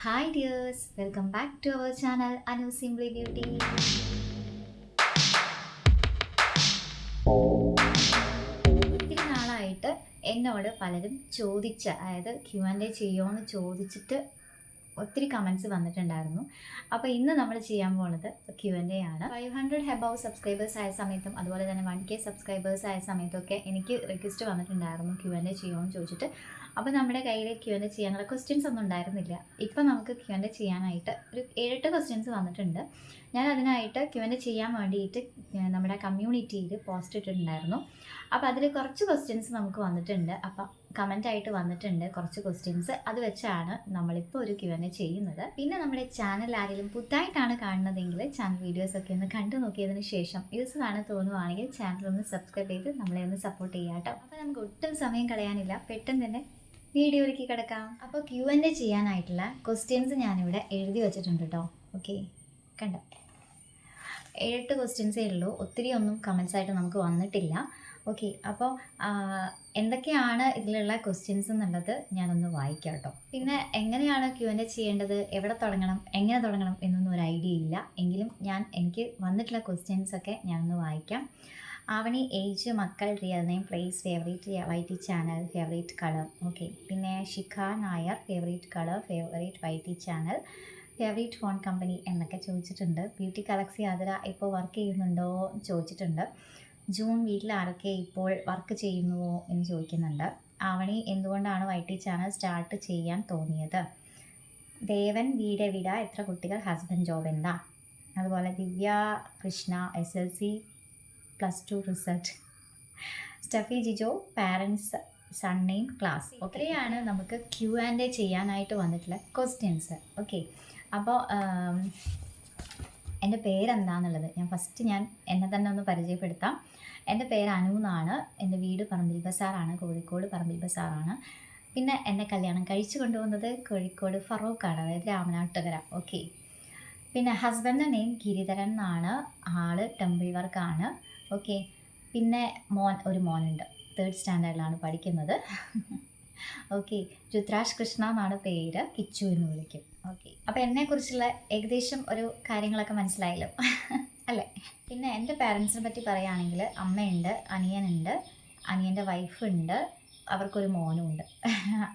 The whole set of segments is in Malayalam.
Hi dears welcome back to our channel Anu simply beauty ഒത്തിരി നാളായിട്ട് എന്നോട് പലരും ചോദിച്ച അതായത് ക്യു ആൻഡ് എ ചെയ്യുമോ എന്ന് ചോദിച്ചിട്ട് ഒത്തിരി കമൻസ് വന്നിട്ടുണ്ടായിരുന്നു. അപ്പോൾ ഇന്ന് നമ്മൾ ചെയ്യാൻ പോണത് ക്യു ആൻഡ് എ ആണ്. ഫൈവ് ഹൺഡ്രഡ് ഹെബവ് സബ്സ്ക്രൈബേഴ്സ് ആയ സമയത്തും അതുപോലെ തന്നെ വൺ കെ സബ്സ്ക്രൈബേഴ്സ് ആയ സമയത്തൊക്കെ എനിക്ക് റിക്വസ്റ്റ് വന്നിട്ടുണ്ടായിരുന്നു ക്യു ആൻഡ് എ ചെയ്യുമെന്ന് ചോദിച്ചിട്ട്. അപ്പോൾ നമ്മുടെ കയ്യിൽ ക്യു ആൻഡ് എ ചെയ്യാനുള്ള ക്വസ്റ്റ്യൻസ് ഒന്നും ഉണ്ടായിരുന്നില്ല. ഇപ്പോൾ നമുക്ക് ക്യു ആൻഡ് എ ചെയ്യാനായിട്ട് ഒരു ഏഴെട്ട് ക്വസ്റ്റ്യൻസ് വന്നിട്ടുണ്ട്. ഞാൻ അതിനായിട്ട് ക്യു ആൻഡ് എ ചെയ്യാൻ വേണ്ടിയിട്ട് നമ്മുടെ കമ്മ്യൂണിറ്റിയിൽ പോസ്റ്റ് ഇട്ടിട്ടുണ്ടായിരുന്നു. അപ്പോൾ അതിൽ കുറച്ച് ക്വസ്റ്റ്യൻസ് നമുക്ക് വന്നിട്ടുണ്ട്. അപ്പം കമന്റ് ആയിട്ട് വന്നിട്ടുണ്ട് കുറച്ച് ക്വസ്റ്റ്യൻസ് അത് വെച്ചാണ് നമ്മളിപ്പോൾ ഒരു ക്യു എൻ എ ചെയ്യുന്നത്. പിന്നെ നമ്മുടെ ചാനൽ ആരെങ്കിലും പുതുതായിട്ടാണ് കാണുന്നതെങ്കിൽ ചാനൽ വീഡിയോസ് ഒക്കെ ഒന്ന് കണ്ടു നോക്കിയതിന് ശേഷം യൂസ്ഫുൾ ആണ് തോന്നുവാണെങ്കിൽ ചാനൽ ഒന്ന് സബ്സ്ക്രൈബ് ചെയ്ത് നമ്മളെ ഒന്ന് സപ്പോർട്ട് ചെയ്യാം കേട്ടോ. അപ്പോൾ നമുക്ക് ഒട്ടും സമയം കളയാനില്ല. പെട്ടെന്ന് തന്നെ വീഡിയോയിലേക്ക് കിടക്കാം. അപ്പോൾ ക്യു എൻ എ ചെയ്യാനായിട്ടുള്ള ക്വസ്റ്റ്യൻസ് ഞാനിവിടെ എഴുതി വെച്ചിട്ടുണ്ട് കേട്ടോ. ഓക്കെ കണ്ടോ? ഏഴെട്ട് ക്വസ്റ്റ്യൻസേ ഉള്ളൂ. ഒത്തിരി ഒന്നും കമൻസ് ആയിട്ട് നമുക്ക് വന്നിട്ടില്ല. ഓക്കെ അപ്പോൾ എന്തൊക്കെയാണ് ഇതിലുള്ള ക്വസ്റ്റ്യൻസ് എന്നുള്ളത് ഞാനൊന്ന് വായിക്കാം കേട്ടോ പിന്നെ എങ്ങനെയാണ് ക്യു എൻ എ ചെയ്യേണ്ടത്? എവിടെ തുടങ്ങണം? എങ്ങനെ തുടങ്ങണം? എന്നൊന്നും ഒരു ഐഡിയ ഇല്ല. എങ്കിലും ഞാൻ എനിക്ക് വന്നിട്ടുള്ള ക്വസ്റ്റ്യൻസ് ഒക്കെ ഞാനൊന്ന് വായിക്കാം. ആവണി ഏജ് മക്കൾ real name place favourite YT channel favourite colour okay പിന്നെ Shikha Nair favourite colour favourite YT channel favourite phone company എന്നൊക്കെ ചോദിച്ചിട്ടുണ്ട്. ബ്യൂട്ടി കളക്സി ആതിര ഇപ്പോൾ വർക്ക് ചെയ്യുന്നുണ്ടോ ചോദിച്ചിട്ടുണ്ട്. ജൂൺ വീട്ടിൽ ആരൊക്കെ ഇപ്പോൾ വർക്ക് ചെയ്യുന്നുവോ എന്ന് ചോദിക്കുന്നുണ്ട്. ആവണി എന്തുകൊണ്ടാണ് വൈ ടി ചാനൽ സ്റ്റാർട്ട് ചെയ്യാൻ തോന്നിയത്? ദേവൻ വീട് വിട എത്ര കുട്ടികൾ? ഹസ്ബൻഡ് ജോബ് എന്താ? അതുപോലെ Divya Krishna S L C plus two result. Steffy Jijo parents son name class ഒത്തിരിയാണ് നമുക്ക് ക്യു ആൻഡ് എ ചെയ്യാനായിട്ട് വന്നിട്ടുള്ള ക്വസ്റ്റ്യൻസ്. ഓക്കെ. അപ്പോൾ എന്റെ പേരെന്താണെന്നുള്ളത് ഞാൻ ഫസ്റ്റ് ഞാൻ എന്നെ തന്നെ ഒന്ന് പരിചയപ്പെടുത്താം. എന്റെ പേര് അനു എന്നാണ്. എന്റെ വീട് പറമ്പിൽ ബസാറാണ് കോഴിക്കോട് പറമ്പിൽ ബസാറാണ് പിന്നെ എന്നെ കല്യാണം കഴിച്ചു കൊണ്ടുവന്നത് കോഴിക്കോട് ഫറൂഖാണ് അതായത് രാമനാട്ടുകര. ഓക്കെ പിന്നെ ഹസ്ബൻഡിന്റെ നെയിം ഗിരിധരൻ എന്നാണ്. ആൾ ടെമ്പിൾ വർക്കാണ് ഓക്കെ പിന്നെ മോൻ ഒരു മോനുണ്ട്. തേർഡ് സ്റ്റാൻഡേർഡിലാണ് പഠിക്കുന്നത്. ഓക്കെ രുദ്രാജ് കൃഷ്ണ എന്നാണ് പേര്. കിച്ചു എന്ന് വിളിക്കും. ഓക്കെ അപ്പോൾ എന്നെക്കുറിച്ചുള്ള ഏകദേശം ഒരു കാര്യങ്ങളൊക്കെ മനസ്സിലായല്ലോ. അല്ലേ? പിന്നെ എന്റെ പാരൻസിനെ പറ്റി പറയുകയാണെങ്കിൽ അമ്മയുണ്ട് അനിയനുണ്ട് അനിയന്റെ വൈഫുണ്ട് അവർക്കൊരു മോനും ഉണ്ട്.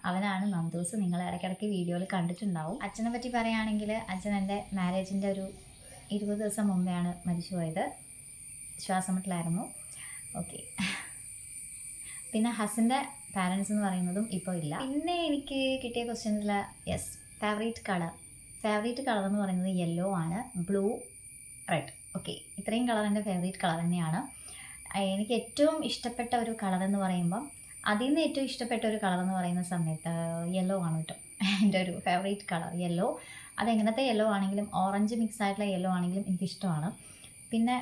അവനാണ് നന്ദൂസ്. നിങ്ങൾ ഇടയ്ക്കിടയ്ക്ക് വീഡിയോയിൽ കണ്ടിട്ടുണ്ടാവും. അച്ഛനെ പറ്റി പറയുകയാണെങ്കിൽ അച്ഛൻ എന്റെ മാരേജിന്റെ ഒരു ഇരുപത് ദിവസം മുമ്പെയാണ് മരിച്ചുപോയത് ശ്വാസമുട്ടിലായിരുന്നു ഓക്കെ പിന്നെ ഹസിന്റെ പാരൻസ് എന്ന് പറയുന്നതും ഇപ്പോൾ ഇല്ല. പിന്നെ എനിക്ക് കിട്ടിയ ക്വസ്റ്റ്യനിൽ yes favourite colour favourite colour എന്ന് പറയുന്നത് യെല്ലോ ആണ്. Blue red okay. ഇത്രയും കളർ എന്റെ ഫേവറേറ്റ് കളർ തന്നെയാണ്. എനിക്ക് ഏറ്റവും ഇഷ്ടപ്പെട്ട ഒരു കളർ എന്ന് പറയുമ്പം അതിൽ നിന്ന് ഏറ്റവും ഇഷ്ടപ്പെട്ട ഒരു കളർ എന്ന് പറയുന്ന സമയത്ത് യെല്ലോ ആണ് കേട്ടോ. എന്റെ ഒരു ഫേവറേറ്റ് കളർ യെല്ലോ അതെങ്ങനത്തെ യെല്ലോ ആണെങ്കിലും ഓറഞ്ച് മിക്സ് ആയിട്ടുള്ള യെല്ലോ ആണെങ്കിലും എനിക്കിഷ്ടമാണ് പിന്നെ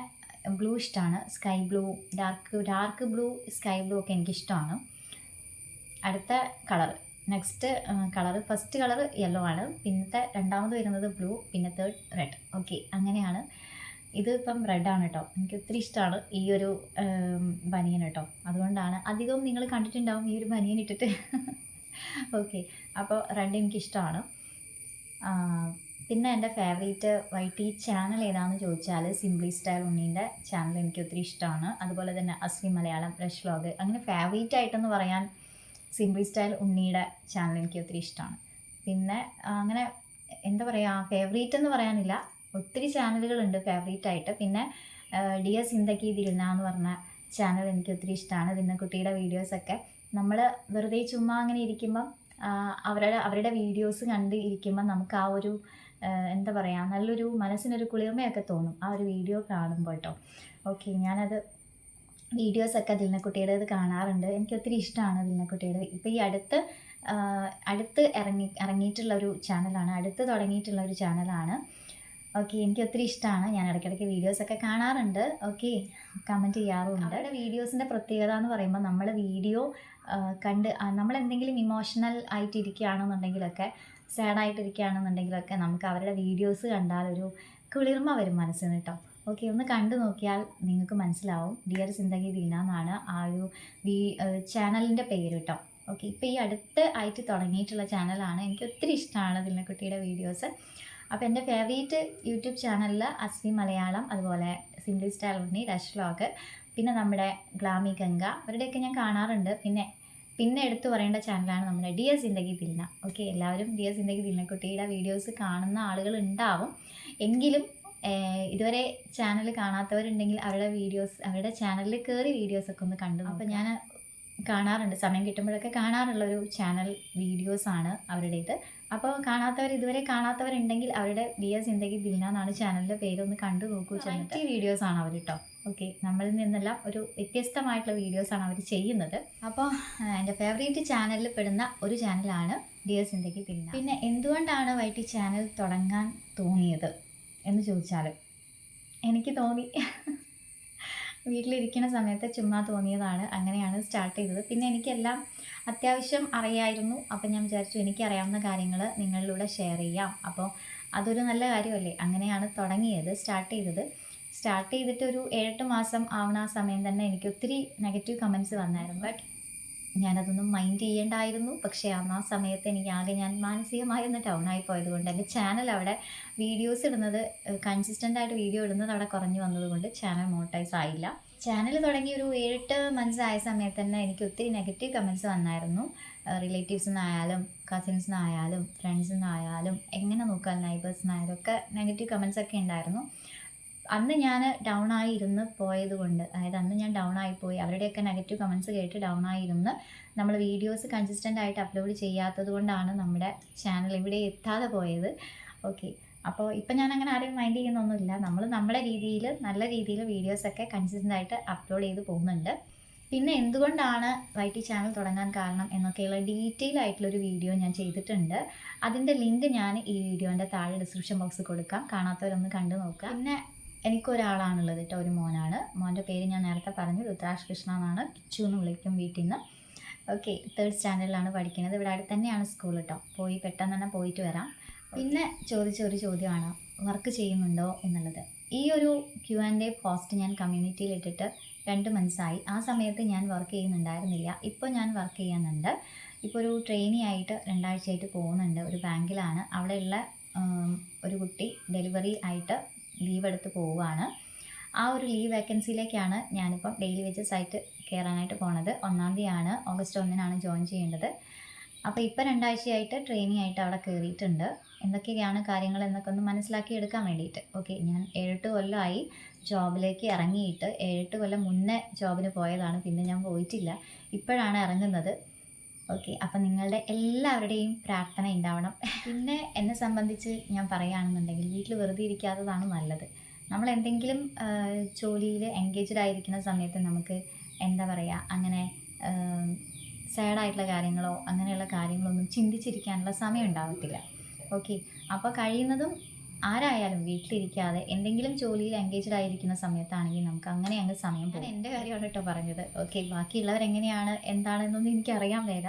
ബ്ലൂ ഇഷ്ടമാണ് sky blue dark dark blue sky blue ഒക്കെ എനിക്കിഷ്ടമാണ് അടുത്ത colour. Next colour. First colour yellow ആണ്. പിന്നത്തെ രണ്ടാമത് വരുന്നത് ബ്ലൂ പിന്നെ തേർഡ് റെഡ് ഓക്കെ അങ്ങനെയാണ്. ഇത് ഇപ്പം ആണ് കേട്ടോ എനിക്ക് ഒത്തിരി ഇഷ്ടമാണ് ഈ ഒരു ബനിയൻ കേട്ടോ അതുകൊണ്ടാണ് അധികവും നിങ്ങൾ കണ്ടിട്ടുണ്ടാവും ഈ ഒരു ബനിയൻ ഇട്ടിട്ട്. ഓക്കെ അപ്പോൾ റെഡ് എനിക്കിഷ്ടമാണ് പിന്നെ എന്റെ ഫേവറേറ്റ് വൈറ്റ് ചാനൽ ഏതാണെന്ന് ചോദിച്ചാൽ സിംപ്ലി സ്റ്റൈൽ ഉണ്ണീന്റെ ചാനൽ എനിക്ക് ഒത്തിരി ഇഷ്ടമാണ് അതുപോലെ തന്നെ അസ്ലി മലയാളം ഫ്രഷ് വ്ലോഗ് അങ്ങനെ ഫേവറേറ്റ് ആയിട്ടെന്ന് പറയാൻ സിംപ്ലി സ്റ്റൈൽ ഉണ്ണിയുടെ ചാനൽ എനിക്ക് ഒത്തിരി ഇഷ്ടമാണ് പിന്നെ അങ്ങനെ എന്താ പറയുക ഫേവറേറ്റ് എന്ന് പറയാനില്ല. ഒത്തിരി ചാനലുകളുണ്ട് ഫേവറേറ്റ് ആയിട്ട്. പിന്നെ ഡിയർ സിന്ദക്കി ദിൽന എന്ന് പറഞ്ഞ ചാനൽ എനിക്ക് ഒത്തിരി ഇഷ്ടമാണ് ദിന്നക്കുട്ടിയുടെ വീഡിയോസൊക്കെ നമ്മൾ വെറുതെ ചുമ്മാ അങ്ങനെ ഇരിക്കുമ്പം അവരുടെ അവരുടെ വീഡിയോസ് കണ്ട് ഇരിക്കുമ്പം നമുക്ക് ആ ഒരു എന്താ പറയുക നല്ലൊരു മനസ്സിനൊരു കുളിർമയൊക്കെ തോന്നും ആ ഒരു വീഡിയോ കാണുമ്പോൾ കേട്ടോ. ഓക്കെ ഞാനത് വീഡിയോസൊക്കെ ദിൽനക്കുട്ടിയുടേത് കാണാറുണ്ട്. എനിക്ക് ഒത്തിരി ഇഷ്ടമാണ് ദിൽനക്കുട്ടിയുടെ ഇപ്പോൾ ഈ അടുത്ത് അടുത്ത് ഇറങ്ങി ഇറങ്ങിയിട്ടുള്ള ഒരു ചാനലാണ് അടുത്ത് തുടങ്ങിയിട്ടുള്ള ഒരു ചാനലാണ് ഓക്കെ എനിക്ക് ഒത്തിരി ഇഷ്ടമാണ് ഞാൻ ഇടയ്ക്കിടയ്ക്ക് വീഡിയോസൊക്കെ കാണാറുണ്ട്. ഓക്കെ കമന്റ് ചെയ്യാറുണ്ട്. അവരുടെ വീഡിയോസിന്റെ പ്രത്യേകത എന്ന് പറയുമ്പോൾ നമ്മൾ വീഡിയോ കണ്ട് നമ്മൾ എന്തെങ്കിലും ഇമോഷണൽ ആയിട്ട് ഇരിക്കുകയാണെന്നുണ്ടെങ്കിലൊക്കെ സാഡായിട്ട് ഇരിക്കുകയാണെന്നുണ്ടെങ്കിലൊക്കെ നമുക്ക് അവരുടെ വീഡിയോസ് കണ്ടാൽ ഒരു കുളിർമ വരും മനസ്സിന് കേട്ടോ ഓക്കെ ഒന്ന് കണ്ടു നോക്കിയാൽ നിങ്ങൾക്ക് മനസ്സിലാവും. ഡിയർ സിന്ദഗി ദീന എന്നാണ് ആ ഒരു വീ ചാനലിന്റെ പേര് കേട്ടോ ഓക്കെ ഇപ്പോൾ ഈ അടുത്ത് ആയിട്ട് തുടങ്ങിയിട്ടുള്ള ചാനലാണ് എനിക്ക് ഒത്തിരി ഇഷ്ടമാണ് ദിനക്കുട്ടിയുടെ വീഡിയോസ് അപ്പോൾ എന്റെ ഫേവറേറ്റ് യൂട്യൂബ് ചാനലിൽ അസ്മി മലയാളം അതുപോലെ simply style Unni dash vlog പിന്നെ നമ്മുടെ ഗ്ലാമി ഗംഗ അവരുടെയൊക്കെ ഞാൻ കാണാറുണ്ട്. പിന്നെ പിന്നെ എടുത്തു പറയേണ്ട ചാനലാണ് നമ്മുടെ ഡിയർ സിന്ദഗി ദിൽന ഓക്കെ എല്ലാവരും ഡിയർ സിന്ദഗി ദിൽനക്കുട്ടിയുടെ വീഡിയോസ് കാണുന്ന ആളുകൾ ഉണ്ടാവും. എങ്കിലും ഇതുവരെ ചാനൽ കാണാത്തവരുണ്ടെങ്കിൽ അവരുടെ വീഡിയോസ് അവരുടെ ചാനലിൽ കയറി വീഡിയോസൊക്കെ ഒന്ന് കണ്ടു അപ്പോൾ ഞാൻ കാണാറുണ്ട്. സമയം കിട്ടുമ്പോഴൊക്കെ കാണാറുള്ള ഒരു ചാനൽ വീഡിയോസാണ് അവരുടേത്. അപ്പോൾ കാണാത്തവർ ഇതുവരെ കാണാത്തവരുണ്ടെങ്കിൽ അവരുടെ ഡിയർ സിന്ദഗി ദിൽന എന്നാണ് ചാനലിന്റെ പേരൊന്ന് കണ്ടു നോക്കൂ ചെറിയ വീഡിയോസ് ആണ് അവർ കേട്ടോ ഓക്കെ നമ്മളിൽ നിന്നെല്ലാം ഒരു വ്യത്യസ്തമായിട്ടുള്ള വീഡിയോസ് ആണ് അവർ ചെയ്യുന്നത്. അപ്പോൾ എന്റെ ഫേവറേറ്റ് ചാനലിൽ പെടുന്ന ഒരു ചാനലാണ് ഡിയർ സിന്ദഗി ദിൽന പിന്നെ എന്തുകൊണ്ടാണ് വൈറ്റി ചാനൽ തുടങ്ങാൻ തോന്നിയത് എന്ന് ചോദിച്ചാൽ എനിക്ക് തോന്നി. വീട്ടിലിരിക്കുന്ന സമയത്ത് ചുമ്മാ തോന്നിയതാണ്. അങ്ങനെയാണ് സ്റ്റാർട്ട് ചെയ്തത്. പിന്നെ എനിക്കെല്ലാം അത്യാവശ്യം അറിയായിരുന്നു. അപ്പം ഞാൻ വിചാരിച്ചു എനിക്കറിയാവുന്ന കാര്യങ്ങൾ നിങ്ങളിലൂടെ ഷെയർ ചെയ്യാം. അപ്പോൾ അതൊരു നല്ല കാര്യമല്ലേ? അങ്ങനെയാണ് തുടങ്ങിയത് സ്റ്റാർട്ട് ചെയ്തത്. സ്റ്റാർട്ട് ചെയ്തിട്ട് ഒരു ഏഴെട്ട് മാസം ആവുന്ന ആ സമയം തന്നെ എനിക്ക് ഒത്തിരി നെഗറ്റീവ് കമൻസ് വന്നായിരുന്നു. ബട്ട് ഞാനതൊന്നും മൈൻഡ് ചെയ്യേണ്ടായിരുന്നു. പക്ഷേ ആ സമയത്ത് എനിക്ക് ആകെ ഞാൻ മാനസികമായി ഒന്ന് ഡൗൺ ആയി പോയത് കൊണ്ട് എന്റെ ചാനൽ അവിടെ വീഡിയോസ് ഇടുന്നത് കൺസിസ്റ്റന്റ് ആയിട്ട് വീഡിയോ ഇടുന്നത് അവിടെ കുറഞ്ഞു വന്നതുകൊണ്ട് ചാനൽ മോണിറ്റൈസ് ആയില്ല. ചാനൽ തുടങ്ങി ഒരു ഏഴെട്ട് മന്ത്സ് ആയ സമയത്ത് തന്നെ എനിക്ക് ഒത്തിരി നെഗറ്റീവ് കമൻസ് വന്നായിരുന്നു. റിലേറ്റീവ്സിൽ നിന്നായാലും കസിൻസിൽ നിന്നായാലും ഫ്രണ്ട്സിൽ നിന്നായാലും എങ്ങനെ നോക്കാൻ നൈബേഴ്സിനായാലും ഒക്കെ നെഗറ്റീവ് കമൻസ് ഒക്കെ ഉണ്ടായിരുന്നു. അന്ന് ഞാൻ ഡൗൺ ആയി ഇരുന്ന് പോയത് കൊണ്ട്. അതായത് അന്ന് ഞാൻ ഡൗൺ ആയി പോയി അവരുടെയൊക്കെ നെഗറ്റീവ് കമൻസ് കേട്ട് ഡൗൺ ആയി ഇരുന്ന് നമ്മൾ വീഡിയോസ് കൺസിസ്റ്റന്റ് ആയിട്ട് അപ്ലോഡ് ചെയ്യാത്തത് കൊണ്ടാണ് നമ്മുടെ ചാനൽ ഇവിടെ എത്താതെ പോയത്. ഓക്കെ അപ്പോൾ ഇപ്പം ഞാൻ അങ്ങനെ ആരെയും മൈൻഡ് ചെയ്യുന്നൊന്നുമില്ല. നമ്മൾ നമ്മുടെ രീതിയിൽ നല്ല രീതിയിൽ വീഡിയോസൊക്കെ കൺസിസ്റ്റന്റ് ആയിട്ട് അപ്ലോഡ് ചെയ്ത് പോകുന്നുണ്ട്. പിന്നെ എന്തുകൊണ്ടാണ് വൈ ടി ചാനൽ തുടങ്ങാൻ കാരണം എന്നൊക്കെയുള്ള ഡീറ്റെയിൽ ആയിട്ടുള്ളൊരു വീഡിയോ ഞാൻ ചെയ്തിട്ടുണ്ട്. അതിന്റെ ലിങ്ക് ഞാൻ ഈ വീഡിയോന്റെ താഴെ ഡിസ്ക്രിപ്ഷൻ ബോക്സിൽ കൊടുക്കാം. കാണാത്തവരൊന്ന് കണ്ടു നോക്കുക പിന്നെ എനിക്കൊരാളാണുള്ളത് കേട്ടോ ഒരു മോനാണ്. മോന്റെ പേര് ഞാൻ നേരത്തെ പറഞ്ഞു രുദ്രാഷ് കൃഷ്ണ എന്നാണ്. കിച്ചു എന്ന് വിളിക്കും വീട്ടിൽ നിന്ന്. ഓക്കെ തേർഡ് സ്റ്റാൻഡേർഡിലാണ് പഠിക്കുന്നത്. ഇവിടെ അടുത്ത് തന്നെയാണ് സ്കൂൾ കേട്ടോ. പോയി പെട്ടെന്ന് തന്നെ പോയിട്ട് വരാം. പിന്നെ ചോദിച്ച ഒരു ചോദ്യമാണ് വർക്ക് ചെയ്യുന്നുണ്ടോ എന്നുള്ളത്. ഈ ഒരു ക്യു ആൻഡ് എ പോസ്റ്റ് ഞാൻ കമ്മ്യൂണിറ്റിയിൽ ഇട്ടിട്ട് രണ്ട് മന്ത്സായി ആ സമയത്ത് ഞാൻ വർക്ക് ചെയ്യുന്നുണ്ടായിരുന്നില്ല. ഇപ്പോൾ ഞാൻ വർക്ക് ചെയ്യുന്നുണ്ട്. ഇപ്പോൾ ഒരു ട്രെയിനി ആയിട്ട് രണ്ടാഴ്ചയായിട്ട് പോകുന്നുണ്ട്. ഒരു ബാങ്കിലാണ് അവിടെയുള്ള ഒരു കുട്ടി ഡെലിവറി ആയിട്ട് ലീവ് എടുത്ത് പോവുകയാണ്. ആ ഒരു ലീവ് വേക്കൻസിയിലേക്കാണ് ഞാനിപ്പം ഡെയിലി വേജസ് ആയിട്ട് കയറാനായിട്ട് പോണത്. ഒന്നാം തീയതിയാണ് ഓഗസ്റ്റ് ഒന്നിനാണ് ജോയിൻ ചെയ്യേണ്ടത്. അപ്പോൾ ഇപ്പം രണ്ടാഴ്ചയായിട്ട് ട്രെയിനിങ് ആയിട്ട് അവിടെ കയറിയിട്ടുണ്ട് എന്തൊക്കെയാണ് കാര്യങ്ങൾ എന്നൊക്കെ ഒന്ന് മനസ്സിലാക്കി എടുക്കാൻ വേണ്ടിയിട്ട്. ഓക്കെ ഞാൻ ഏഴെട്ട് കൊല്ലമായി ജോബിലേക്ക് ഇറങ്ങിയിട്ട് ഏഴെട്ട് കൊല്ലം മുന്നേ ജോബിന് പോയതാണ്. പിന്നെ ഞാൻ പോയിട്ടില്ല. ഇപ്പോഴാണ് ഇറങ്ങുന്നത്. ഓക്കെ അപ്പം നിങ്ങളുടെ എല്ലാവരുടെയും പ്രാർത്ഥന ഉണ്ടാവണം പിന്നെ എന്നെ സംബന്ധിച്ച് ഞാൻ പറയുകയാണെന്നുണ്ടെങ്കിൽ വീട്ടിൽ വെറുതെ ഇരിക്കാത്തതാണ് നല്ലത്. നമ്മൾ എന്തെങ്കിലും ജോലിയിൽ എൻഗേജ്ഡ് ആയിരിക്കുന്ന സമയത്ത് നമുക്ക് എന്താ പറയുക അങ്ങനെ സാഡായിട്ടുള്ള കാര്യങ്ങളോ അങ്ങനെയുള്ള കാര്യങ്ങളൊന്നും ചിന്തിച്ചിരിക്കാനുള്ള സമയം ഉണ്ടാവത്തില്ല. ഓക്കെ അപ്പോൾ കഴിയുന്നതും ആരായാലും വീട്ടിലിരിക്കാതെ എന്തെങ്കിലും ജോലിയിൽ എൻഗേജ്ഡ് ആയിരിക്കുന്ന സമയത്താണെങ്കിൽ നമുക്ക് അങ്ങനെ അങ്ങ് സമയം പോകും. എന്റെ കാര്യമാണ് കേട്ടോ പറഞ്ഞത്. ഓക്കെ ബാക്കിയുള്ളവർ എങ്ങനെയാണ് എന്താണെന്നൊന്നും എനിക്കറിയാൻ വേല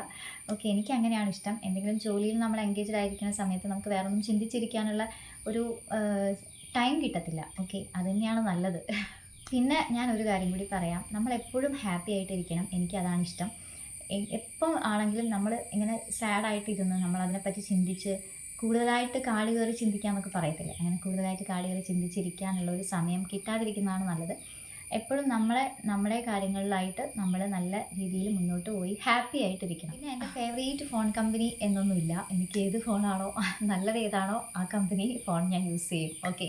ഓക്കെ എനിക്ക് അങ്ങനെയാണ് ഇഷ്ടം. എന്തെങ്കിലും ജോലിയിൽ നമ്മൾ എൻഗേജ്ഡ് ആയിരിക്കുന്ന സമയത്ത് നമുക്ക് വേറെ ഒന്നും ചിന്തിച്ചിരിക്കാനുള്ള ഒരു ടൈം കിട്ടത്തില്ല. ഓക്കെ അത് തന്നെയാണ് നല്ലത്. പിന്നെ ഞാൻ ഒരു കാര്യം കൂടി പറയാം. നമ്മൾ എപ്പോഴും ഹാപ്പി ആയിട്ടിരിക്കണം. എനിക്ക് അതാണ് ഇഷ്ടം. എപ്പം ആണെങ്കിലും നമ്മൾ ഇങ്ങനെ സാഡായിട്ടിരുന്ന് നമ്മൾ അതിനെപ്പറ്റി ചിന്തിച്ച് കൂടുതലായിട്ട് കാട് കയറി ചിന്തിക്കാമെന്നൊക്കെ പറയത്തില്ല? അങ്ങനെ കൂടുതലായിട്ട് കാട് കയറി ചിന്തിച്ചിരിക്കാനുള്ള ഒരു സമയം കിട്ടാതിരിക്കുന്നതാണ് നല്ലത്. എപ്പോഴും നമ്മളെ നമ്മുടെ കാര്യങ്ങളിലായിട്ട് നമ്മൾ നല്ല രീതിയിൽ മുന്നോട്ട് പോയി ഹാപ്പി ആയിട്ടിരിക്കണം. പിന്നെ എന്റെ ഫേവറേറ്റ് ഫോൺ കമ്പനി എന്നൊന്നുമില്ല. എനിക്ക് ഏത് ഫോണാണോ നല്ലത് ഏതാണോ ആ കമ്പനി ഫോൺ ഞാൻ യൂസ് ചെയ്യും. ഓക്കെ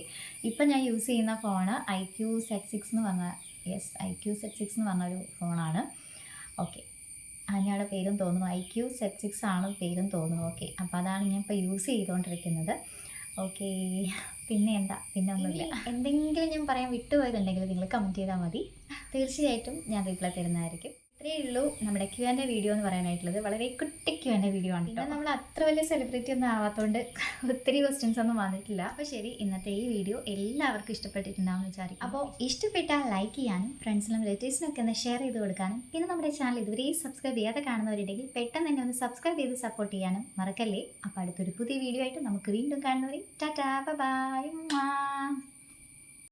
ഇപ്പം ഞാൻ യൂസ് ചെയ്യുന്ന phone I Q Z six എന്ന് പറഞ്ഞ yes I Q Z six എന്ന് പറഞ്ഞൊരു ഫോണാണ് ഓക്കെ അതിനാണ് പേരും തോന്നുന്നു. ഐ ക്യു സെറ്റ് സിക്സ് ആണ് പേരും തോന്നുന്നു. ഓക്കെ അപ്പോൾ അതാണ് ഞാൻ ഇപ്പോൾ യൂസ് ചെയ്തുകൊണ്ടിരിക്കുന്നത് ഓക്കെ പിന്നെ എന്താ? പിന്നെ ഒന്നുമില്ല. എന്തെങ്കിലും ഞാൻ പറയാൻ വിട്ടുപോയതുണ്ടെങ്കിൽ നിങ്ങൾ കമന്റ് ചെയ്താൽ മതി. തീർച്ചയായിട്ടും ഞാൻ റിപ്ലൈ തരുന്നതായിരിക്കും. ഇത്രയേ ഉള്ളൂ നമ്മുടെ ക്യു എന്റെ വീഡിയോ എന്ന് പറയാനായിട്ടുള്ളത്. വളരെ കുട്ടി ക്യു എന്റെ വീഡിയോ ആണ് പിന്നെ നമ്മൾ അത്ര വലിയ സെലിബ്രിറ്റി ഒന്നും ആവാത്തതുകൊണ്ട് ഒത്തിരി ക്വസ്റ്റ്യൻസ് ഒന്നും വന്നിട്ടില്ല. അപ്പോൾ ശരി ഇന്നത്തെ ഈ വീഡിയോ എല്ലാവർക്കും ഇഷ്ടപ്പെട്ടിട്ടുണ്ടാവും വിചാരിക്കും അപ്പോൾ ഇഷ്ടപ്പെട്ടാൽ ലൈക്ക് ചെയ്യാനും ഫ്രണ്ട്സിനും റിലേറ്റീവ്സിനും ഒക്കെ ഒന്ന് ഷെയർ ചെയ്ത് കൊടുക്കാനും പിന്നെ നമ്മുടെ ചാനൽ ഇതുവരെ സബ്സ്ക്രൈബ് ചെയ്യാതെ കാണുന്നവരുണ്ടെങ്കിൽ പെട്ടെന്ന് തന്നെ ഒന്ന് സബ്സ്ക്രൈബ് ചെയ്ത് സപ്പോർട്ട് ചെയ്യാനും മറക്കല്ലേ? അപ്പോൾ അടുത്തൊരു പുതിയ വീഡിയോ ആയിട്ട് നമുക്ക് വീണ്ടും കാണുന്നവരെ ടാറ്റാ ബൈ